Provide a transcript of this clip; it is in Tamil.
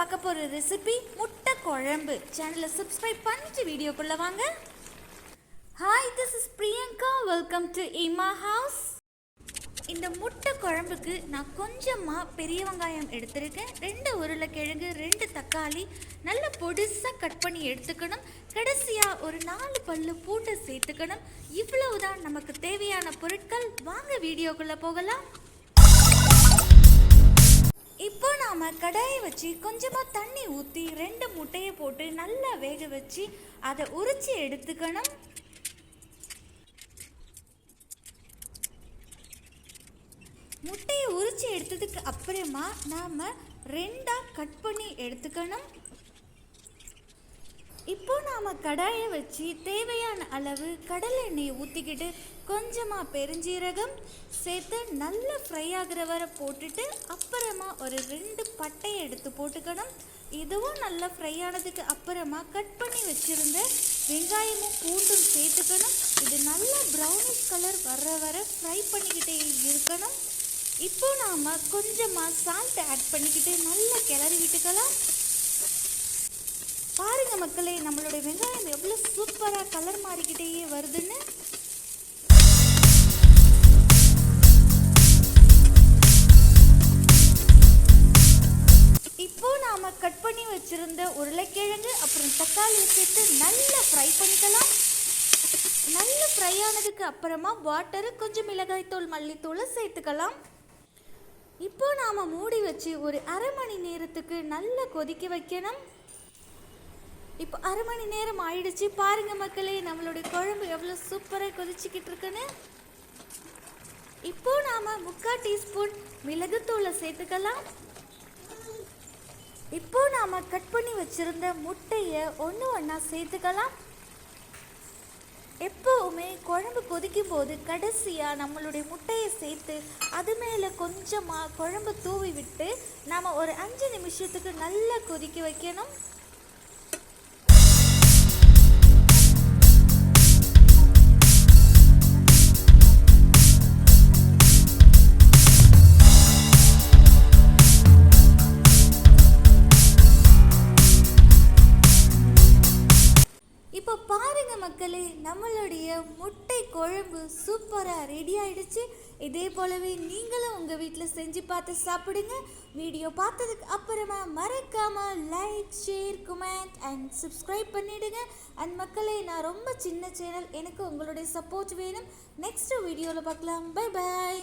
ஒரு ரெசிபி முட்டை குழம்பு சேனலை சப்ஸ்கிரைப் பண்ணிட்டு வீடியோக்குள்ளே வாங்க. Hi this is Priyanka welcome to Ima house இந்த முட்டை குழம்புக்கு நான் கொஞ்சமாக பெரிய வெங்காயம் எடுத்திருக்கேன். ரெண்டு உருளைக்கிழங்கு ரெண்டு தக்காளி நல்ல பொடிசாக கட் பண்ணி எடுத்துக்கணும். கடைசியாக ஒரு நாலு பல்லு பூட்டை சேர்த்துக்கணும். இவ்வளவுதான் நமக்கு தேவையான பொருட்கள். வாங்க வீடியோக்குள்ளே போகலாம். நாம் கடாயை வச்சு கொஞ்சமாக தண்ணி ஊற்றி ரெண்டு முட்டையை போட்டு நல்லா வேக வச்சு அதை உரிச்சு எடுத்துக்கணும். முட்டையை உரிச்சு எடுத்ததுக்கு அப்புறமா நாம் ரெண்டாக கட் பண்ணி எடுத்துக்கணும். இப்போ நாம் கடாயை வச்சு தேவையான அளவு கடல் எண்ணெயை ஊற்றிக்கிட்டு கொஞ்சமாக பெருஞ்சீரகம் சேர்த்து நல்லா ஃப்ரை ஆகிற வரை போட்டுட்டு அப்புறமா ஒரு ரெண்டு பட்டையை எடுத்து போட்டுக்கணும். இதுவும் நல்லா ஃப்ரை ஆனதுக்கு அப்புறமா கட் பண்ணி வச்சுருந்த வெங்காயமும் பூண்டும் சேர்த்துக்கணும். இது நல்லா ப்ரௌனிஷ் கலர் வர்ற வரை ஃப்ரை பண்ணிக்கிட்டே இருக்கணும். இப்போ நாம் கொஞ்சமாக சால்ட் ஆட் பண்ணிக்கிட்டு நல்லா கிளறி விட்டுக்கலாம் பாருங்க மக்களே நம்மளுடைய வெங்காயம் எவ்வளோ சூப்பராக கலர் மாறிக்கிட்டே வருதுன்னு. இப்போ நாம கட் பண்ணி வச்சிருந்த உருளைக்கிழங்கு அப்புறம் தக்காளி சேர்த்து நல்லா ஃப்ரை பண்ணிக்கலாம். நல்ல ஃப்ரை ஆனதுக்கு அப்புறமா வாட்டரு கொஞ்சம் மிளகாய்த்தூள் மல்லித்தூளை சேர்த்துக்கலாம். இப்போ நாம மூடி வச்சு ஒரு அரை மணி நேரத்துக்கு நல்லா கொதிக்க வைக்கணும். இப்போ அரை மணி நேரம் ஆயிடுச்சு. பாருங்க மக்களே நம்மளுடைய குழம்பு எவ்வளோ சூப்பராக கொதிச்சுக்கிட்டு இருக்குன்னு. இப்போ நாம முக்கால் டீஸ்பூன் மிளகுத்தூளை சேர்த்துக்கலாம். இப்போ நாம கட் பண்ணி வச்சிருந்த முட்டையை ஒன்று ஒன்றா சேர்த்துக்கலாம். எப்போவுமே குழம்பு கொதிக்கும் போது கடைசியாக நம்மளுடைய முட்டையை சேர்த்து அது மேலே கொஞ்சமாக குழம்பு தூவி விட்டு நாம் ஒரு அஞ்சு நிமிஷத்துக்கு நல்லா கொதிக்க வைக்கணும். பாருங்க மக்களே நம்மளுடைய முட்டை குழம்பு சூப்பராக ரெடி ஆயிடுச்சு. இதே போலவே நீங்களும் உங்கள் வீட்டில் செஞ்சு பார்த்து சாப்பிடுங்க. வீடியோ பார்த்ததுக்கு அப்புறமா மறக்காம like share comment and subscribe பண்ணிடுங்க. அண்ட் மக்களே நான் ரொம்ப சின்ன சேனல் எனக்கு உங்களுடைய சப்போர்ட் வேணும். நெக்ஸ்ட் வீடியோவில் பார்க்கலாம். Bye bye